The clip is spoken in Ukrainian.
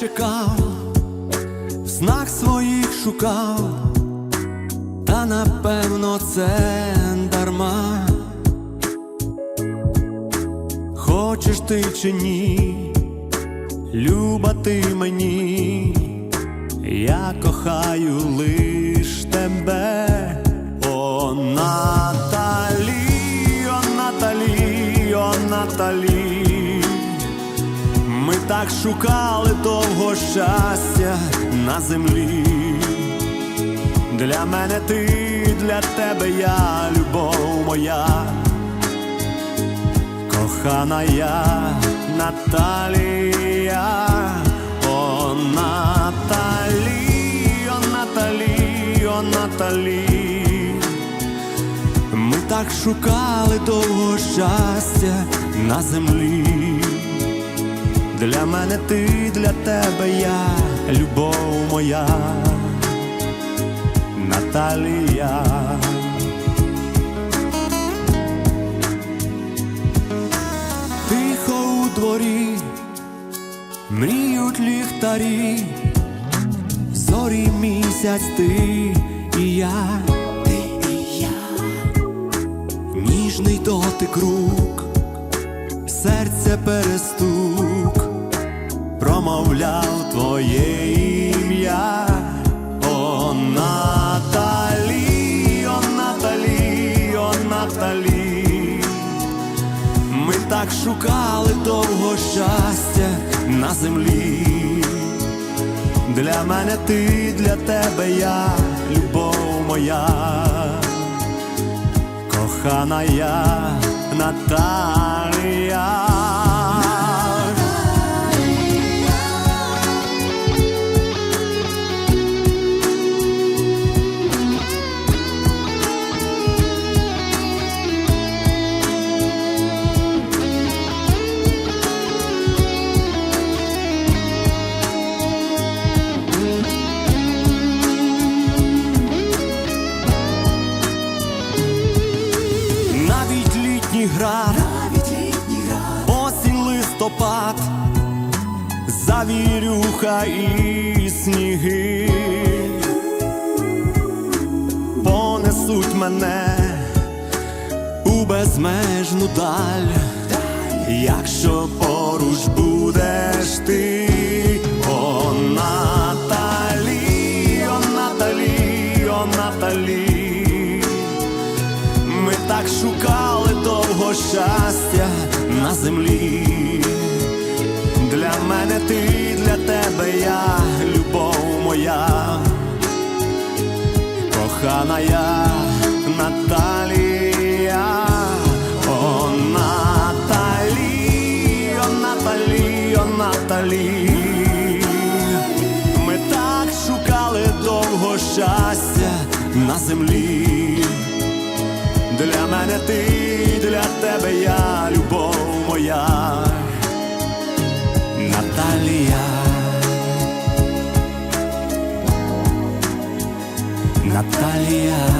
чекав, снах своїх шукав, та напевно це дарма. Хочеш ти чи ні, люба ти мені, я кохаю лиш тебе, о Наталі, о Наталі, о Наталі. Так шукали довго щастя на землі. Для мене ти, для тебе я, любов моя, кохана я, Наталія, о Наталі, о Наталі, о Наталі. Ми так шукали довго щастя на землі. Для мене ти, для тебе я, любов моя, Наталія. Тихо у дворі, мріють ліхтарі, зорі місяць ти і я, ти і я, ніжний дотик рук, серце перестук, промовляв твоє ім'я, о Наталі, о Наталі, о Наталі. Ми так шукали довго щастя на землі. Для мене ти, для тебе я, любов моя, кохана я, Наталія. Літній град, осінь листопад, завірюха і сніги. Понесуть мене у безмежну даль, якщо поруч будеш ти, Наталі. Ми так шукали щастя на землі. Для мене ти, для тебе я, любов моя, кохана я, Наталія, о Наталі, о Наталі, о Наталі. Ми так шукали довго щастя на землі. Для мене ти, для тебе я, любов моя, Наталія. Наталія.